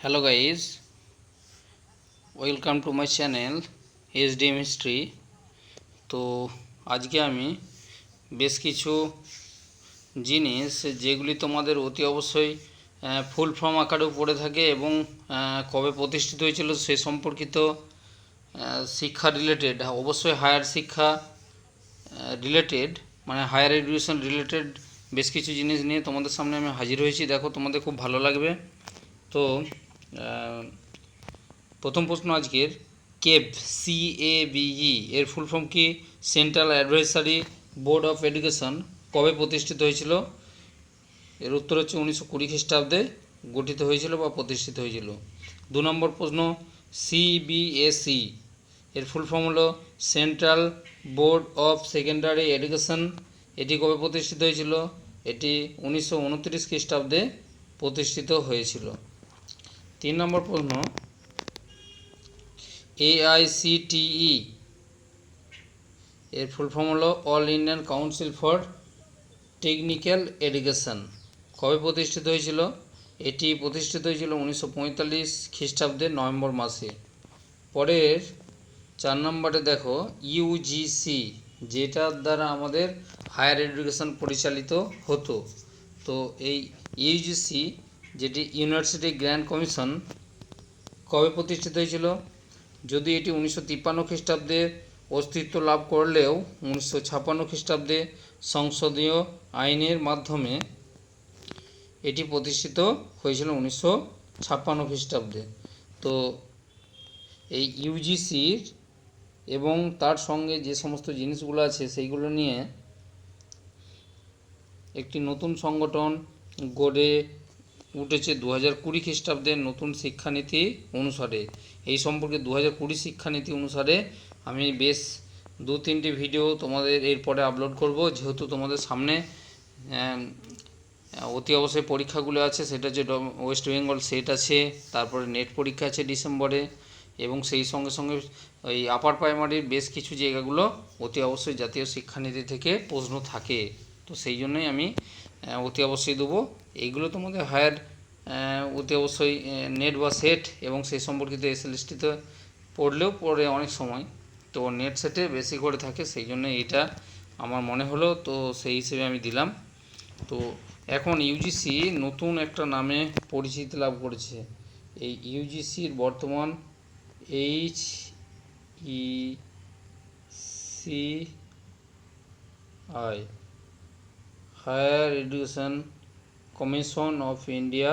Hello guys welcome to my channel S D history তো আজকে আমি বেশ কিছু জিনিস যেগুলি তোমাদের অতি অবশ্যই ফুল ফর্ম আকারেও পড়ে থাকে এবং কবে প্রতিষ্ঠিত হয়েছিল সে সম্পর্কিত শিক্ষা রিলেটেড অবশ্যই হায়ার শিক্ষা রিলেটেড মানে হায়ার এডুকেশন রিলেটেড বেশ কিছু জিনিস নিয়ে তোমাদের সামনে আমি হাজির হয়েছি। দেখো, তোমাদের খুব ভালো লাগবে। তো প্রথম প্রশ্ন আজকের কেব সি এ বিই এর ফুল ফর্ম কি? Central Advisory Board of Education কবে প্রতিষ্ঠিত হয়েছিল? এর উত্তর হচ্ছে উনিশশো কুড়ি খ্রিস্টাব্দে গঠিত হয়েছিল বা প্রতিষ্ঠিত হয়েছিল। দু নম্বর প্রশ্ন সিবিএসই এর ফুল ফর্ম হলো Central Board of Secondary Education এটি কবে প্রতিষ্ঠিত হয়েছিল? এটি উনিশশো উনত্রিশ খ্রিস্টাব্দে প্রতিষ্ঠিত হয়েছিল। তিন নম্বর প্রশ্ন এআইসিটিই এর ফুল ফর্ম হলো All Indian Council for Technical Education কবে প্রতিষ্ঠিত হয়েছিল? এটি প্রতিষ্ঠিত হয়েছিল উনিশশো পঁয়তাল্লিশ খ্রিস্টাব্দের নভেম্বর মাসে। পরের চার নম্বরে দেখো ইউজিসি যেটার দ্বারা আমাদের হায়ার এডুকেশন পরিচালিত হতো। তো এই ইউজিসি যেটি ইউনিভার্সিটি গ্র্যান্ড কমিশন কবে প্রতিষ্ঠিত হয়েছিল? যদি এটি উনিশশো তিপ্পান্ন খ্রিস্টাব্দে অস্তিত্ব লাভ করলেও উনিশশো ছাপ্পান্ন খ্রিস্টাব্দে সংসদীয় আইনের মাধ্যমে এটি প্রতিষ্ঠিত হয়েছিল উনিশশো ছাপ্পান্ন খ্রিস্টাব্দে। তো এই ইউজিসির এবং তার সঙ্গে যে সমস্ত জিনিসগুলো আছে সেইগুলো নিয়ে একটি নতুন সংগঠন গড়ে উঠেছে দু হাজার কুড়ি খ্রিস্টাব্দের নতুন শিক্ষানীতি অনুসারে। এই সম্পর্কে দু হাজার কুড়ি শিক্ষানীতি অনুসারে আমি বেশ দু তিনটি ভিডিও তোমাদের এরপরে আপলোড করব। যেহেতু তোমাদের সামনে অতি অবশ্যই পরীক্ষাগুলো আছে, সেটা হচ্ছে ওয়েস্ট বেঙ্গল সেট আছে, তারপরে নেট পরীক্ষা আছে ডিসেম্বরে, এবং সেই সঙ্গে সঙ্গে ওই আপার প্রাইমারির বেশ কিছু জায়গাগুলো অতি অবশ্যই জাতীয় শিক্ষানীতি থেকে প্রশ্ন থাকে। তো সেই জন্যই আমি অতি অবশ্যই দেবো। এইগুলো তোমাদের হায়ার অতি অবশ্যই নেট বা সেট এবং সেই সম্পর্কিত এসএলএসটিতে পড়লেও পড়ে অনেক সময়। তো নেট সেটে বেশি করে থাকে, সেই জন্য এটা আমার মনে হলো, তো সেই হিসেবে আমি দিলাম। তো এখন ইউজিসি নতুন একটা নামে পরিচিতি লাভ করেছে। এই ইউজিসির বর্তমান H E C I higher education commission of India,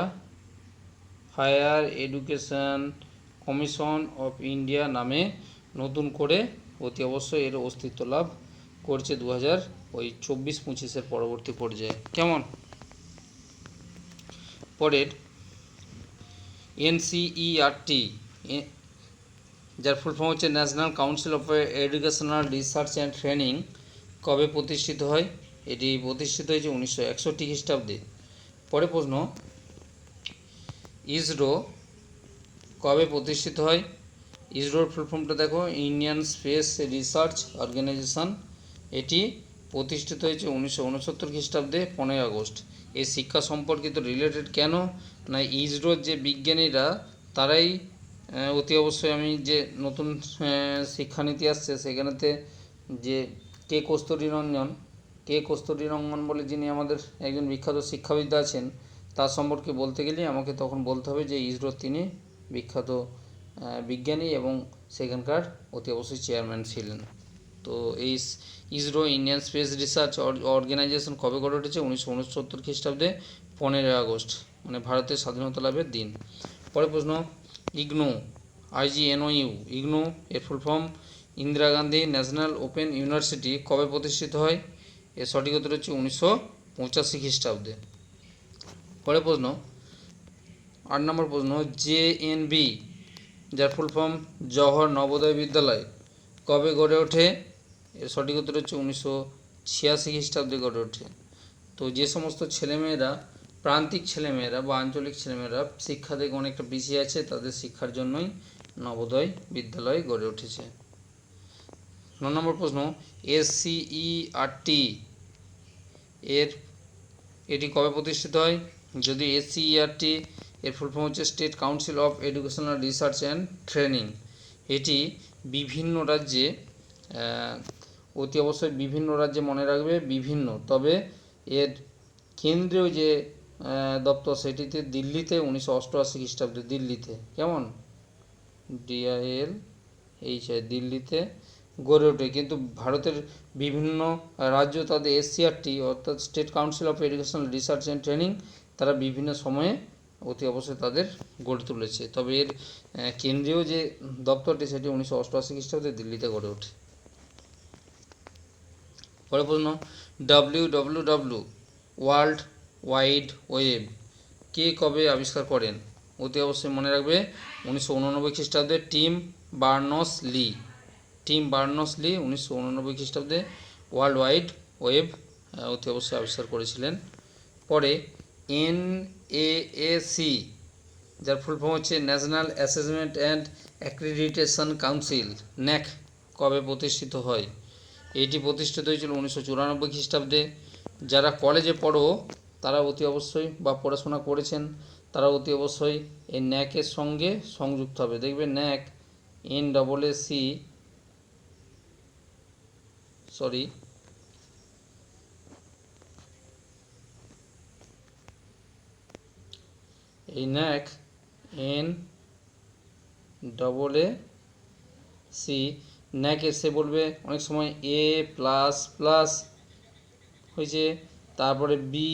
higher education commission of India নামে নতুন করে অতি অবশ্যই এর অস্তিত্ব লাভ করছে দু হাজার ওই চব্বিশ পঁচিশের পরবর্তী পর্যায়ে। কেমন? পরের, এনসিইআরটি যার ফুল ফর্ম হচ্ছে National Council of Educational Research and Training কবে প্রতিষ্ঠিত হয়? এটি প্রতিষ্ঠিত হয়েছে উনিশশো একষট্টি খ্রিস্টাব্দে। পরে প্রশ্ন, ইসরো কবে প্রতিষ্ঠিত হয়? ইসরোর ফুল ফর্মটা দেখো ইন্ডিয়ান স্পেস রিসার্চ অর্গানাইজেশন এটি প্রতিষ্ঠিত হয়েছে উনিশশো উনসত্তর খ্রিস্টাব্দে, পনেরোই আগস্ট। এই শিক্ষা সম্পর্কিত রিলেটেড কেন? না, ইসরোর যে বিজ্ঞানীরা, তারাই অতি অবশ্যই আমি যে নতুন শিক্ষানীতি আসছে, সেখানেতে যে কে কস্তুরী রঞ্জন কে কস্তুরী রঞ্জন বলে যিনি আমাদের একজন বিখ্যাত শিক্ষাবিদ আছেন তার সম্পর্কে বলতে গেলে আমাকে তখন বলতে হবে যে ইসরোর তিনি বিখ্যাত বিজ্ঞানী এবং সেখানকার অতি অবশ্যই চেয়ারম্যান ছিলেন। তো এই ISRO Indian Space Research Organisation কবে গড়ে উঠেছে? উনিশশো উনসত্তর খ্রিস্টাব্দে পনেরোই আগস্ট মানে ভারতের স্বাধীনতা লাভের দিন। পরে প্রশ্ন, ইগনু আইজিএনওইউ ইগনো এর full form Indira Gandhi National Open University কবে প্রতিষ্ঠিত হয়? এর সঠিক উত্তর হচ্ছে উনিশশো পঁচাশি খ্রিস্টাব্দে। পরে প্রশ্ন, আট নম্বর প্রশ্ন, জে এন বি, যার ফুল ফর্ম জওহর নবোদয় বিদ্যালয়, কবে গড়ে ওঠে? এর সঠিক উত্তর হচ্ছে উনিশশো ছিয়াশি খ্রিস্টাব্দে গড়ে ওঠে। তো যে সমস্ত ছেলেমেয়েরা, প্রান্তিক ছেলেমেয়েরা বা আঞ্চলিক ছেলেমেয়েরা শিক্ষা থেকে অনেকটা পিছিয়ে আছে, তাদের শিক্ষার জন্যই নবোদয় বিদ্যালয় গড়ে উঠেছে। ন নম্বর প্রশ্ন, এসসিইআরটি এর, এটি কবে প্রতিষ্ঠিত হয়? যদি এসসিইআরটি এর ফুল ফর্ম হচ্ছে State Council of Educational Research and Training এটি বিভিন্ন রাজ্যে অতি অবশ্যই বিভিন্ন রাজ্যে মনে রাখবে বিভিন্ন। তবে এর কেন্দ্রীয় যে দপ্তর সেটিতে দিল্লিতে উনিশশো অষ্টআশি খ্রিস্টাব্দে, দিল্লিতে। কেমন? ডিআইএল এই দিল্লিতে। গড়ে ওঠে। কিন্তু ভারতের বিভিন্ন রাজ্য, তাদের এসসিআরটি অর্থাৎ State Council of Educational Research and Training তারা বিভিন্ন সময়ে অতি অবশ্যই তাদের গড়ে তুলেছে। তবে এর কেন্দ্রীয় যে দপ্তরটি, সেটি উনিশশো অষ্টআশি খ্রিস্টাব্দে দিল্লিতে গড়ে ওঠে। পরে প্রশ্ন W W W World Wide Web কে কবে আবিষ্কার করেন? অতি অবশ্যই মনে রাখবে, উনিশশো উননব্বই খ্রিস্টাব্দে Tim Berners Lee. Tim Berners Lee উনিশশো উননব্বই খ্রিস্টাব্দে ওয়ার্ল্ড ওয়াইড ওয়েব অতি অবশ্যই আবিষ্কার করেছিলেন। পরে এন সি, যার ফুল ফর্ম হচ্ছে National Assessment and Accreditation Council, NAAC, কবে প্রতিষ্ঠিত হয়? এটি প্রতিষ্ঠিত হয়েছিল উনিশশো চুরানব্বই খ্রিস্টাব্দে। যারা কলেজে পড়ো, তারা অতি অবশ্যই বা পড়াশোনা করেছেন, তারা অতি অবশ্যই এই ন্যাকের সঙ্গে সংযুক্ত হবে। দেখবে NAAC, N double A C sorry এই NAAC N double A C NAAC এসে বলবে অনেক সময় এ প্লাস প্লাস হয়েছে, তারপরে বি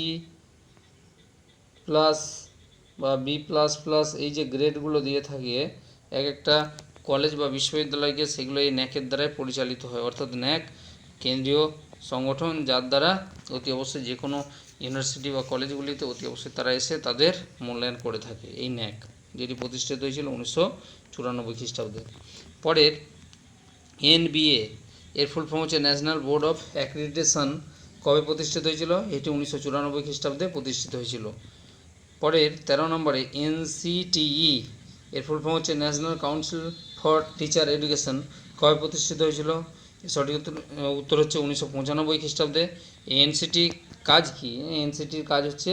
প্লাস বা বি প্লাস প্লাস এই যে গ্রেডগুলো দিয়ে থাকে, এক একটা কলেজ বা বিশ্ববিদ্যালয়কে সেগুলো এই ন্যাকের দ্বারাই পরিচালিত হয়। অর্থাৎ ন্যাক কেন্দ্রীয় সংগঠন যার দ্বারা অতি অবশ্যই যে কোনো ইউনিভার্সিটি বা কলেজগুলিতে অতি অবশ্যই তারা এসে তাদের মূল্যায়ন করে থাকে, এই ন্যাক, যেটি প্রতিষ্ঠিত হয়েছিল উনিশশো চুরানব্বই খ্রিস্টাব্দে। পরের এনবিএ, এর ফুল ফর্ম হচ্ছে ন্যাশনাল বোর্ড অফ অ্যাক্রিডিটেশন কবে প্রতিষ্ঠিত হয়েছিল? এটি উনিশশো চুরানব্বই খ্রিস্টাব্দে প্রতিষ্ঠিত হয়েছিল। পরের তেরো নম্বরে এনসিটিই, এর ফুল ফর্ম হচ্ছে National Council for Teacher Education কবে প্রতিষ্ঠিত হয়েছিল? সঠিক উত্তর উত্তর হচ্ছে উনিশশো পঁচানব্বই খ্রিস্টাব্দে। এনসিটি কাজ কি? এনসিটির কাজ হচ্ছে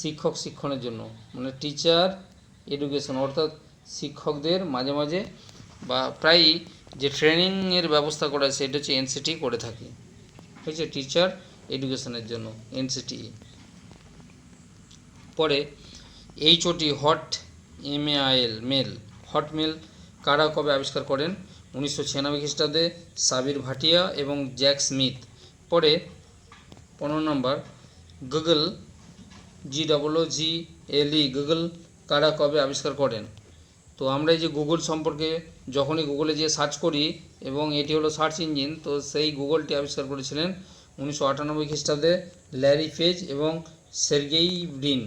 শিক্ষক শিক্ষণের জন্য। মানে টিচার এডুকেশন অর্থাৎ শিক্ষকদের মাঝে মাঝে বা প্রায়ই যে ট্রেনিংয়ের ব্যবস্থা করা হয়, সেটা হচ্ছে এনসিটি করে থাকে। হয়েছে টিচার এডুকেশনের জন্য এনসিটি পরে H O T hot M A I L mail hot mail কারা কবে আবিষ্কার করেন? উনিশশো ছিয়ানব্বই খ্রিস্টাব্দে সাবির ভাটিয়া এবং জ্যাক স্মিথ। পরে পনেরো নম্বর, গুগল, জি ডবলও জি এল ই, গুগল কারা কবে আবিষ্কার করেন? তো আমরা এই যে গুগল সম্পর্কে, যখনই গুগলে যে সার্চ করি এবং এটি হলো সার্চ ইঞ্জিন, তো সেই গুগলটি আবিষ্কার করেছিলেন উনিশশো আটানব্বই খ্রিস্টাব্দে ল্যারি পেজ এবং সের্গেই ব্রিন।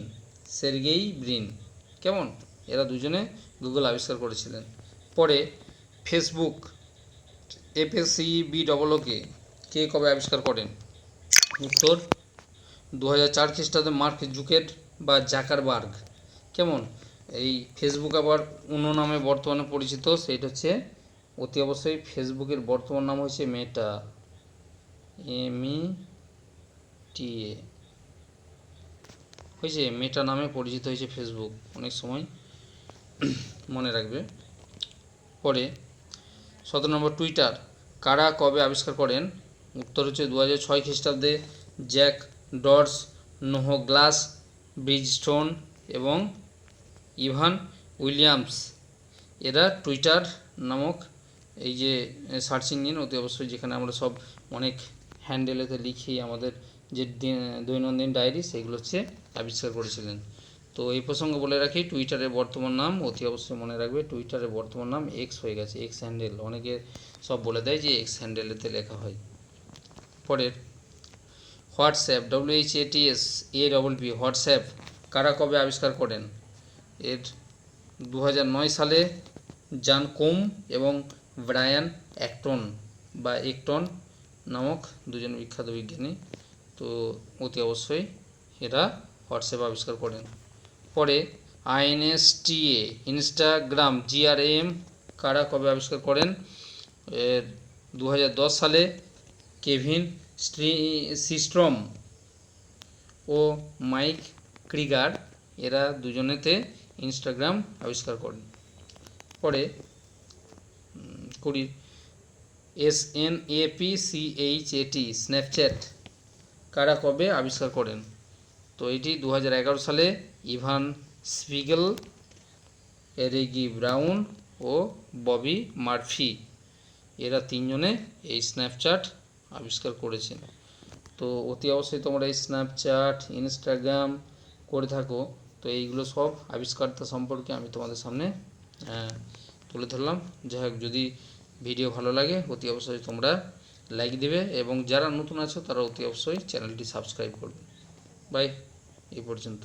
Sergey Brin. কেমন? এরা দুজনে গুগল আবিষ্কার করেছিলেন। পরে Facebook F S C B double K কবে আবিষ্কার করেন? উত্তর দু হাজার চার খ্রিস্টাব্দে মার্ক জুকেট বা জাকারবার্গ। কেমন? এই ফেসবুক আবার অন্য নামে বর্তমানে পরিচিত সেটা হচ্ছে অতি অবশ্যই ফেসবুকের বর্তমান নাম হচ্ছে মেটা। এমই টি এ। হয়েছে, মেটা নামে পরিচিত হয়েছে ফেসবুক। অনেক সময় মনে রাখবে। পরে সতেরো নম্বর টুইটার, কারা কবে আবিষ্কার করেন? উত্তর হচ্ছে দু হাজার ছয় খ্রিস্টাব্দে Jack Dorsey Noah Glass Biz Stone এবং ইভান উইলিয়ামস। এরা টুইটার নামক এই যে সার্চ ইঞ্জিন অতি অবশ্যই যেখানে আমরা সব অনেক হ্যান্ডেলেতে লিখি আমাদের যে দৈনন্দিন ডায়েরি, সেগুলো হচ্ছে আবিষ্কার করেছিলেন। তো এই প্রসঙ্গে বলে রাখি টুইটারের বর্তমান নাম, অতি অবশ্যই মনে রাখবে টুইটারের বর্তমান নাম এক্স হয়ে গেছে এক্স হ্যান্ডেল অনেকে সব বলে দেয় যে এক্স হ্যান্ডেলেতে লেখা হয়। পরের WhatsApp W H A double P WhatsApp কারা কবে আবিষ্কার করেন? এর দু সালে জান কোম এবং ব্রায়ান অ্যাক্টন বা একটন নামক দুজন বিখ্যাত বিজ্ঞানী, তো অতি অবশ্যই এরা হোয়াটসঅ্যাপ আবিষ্কার করেন। পরে আইএনএসটিএ, ইনস্টাগ্রাম, জিআরএম কারা কবে আবিষ্কার করেন? দু সালে কেভিন স্ট্রি, সিস্ট্রম ও মাইক ক্রিগার, এরা দুজনেতে ইনস্টাগ্রাম আবিষ্কার করেন। পরে কুড়ি S N A P C H A T, Snapchat, কারা কবে আবিষ্কার করেন? তো এটি দু হাজার এগারো সালে ইভান স্পিগেল, এরিগি ব্রাউন ও ববি মার্ফি, এরা তিনজনে এই স্ন্যাপচ্যাট আবিষ্কার করেছেন। তো অতি অবশ্যই তোমরা এই স্ন্যাপচ্যাট, ইনস্টাগ্রাম করে থাকো। তো এইগুলো সব আবিষ্কারতা সম্পর্কে আমি তোমাদের সামনে তুলে ধরলাম। যাই হোক, যদি ভিডিও ভালো লাগে, অতি অবশ্যই তোমরা লাইক দেবে এবং যারা নতুন আছো, তারা অতি অবশ্যই চ্যানেলটি সাবস্ক্রাইব করবে। বাই, এই পর্যন্ত।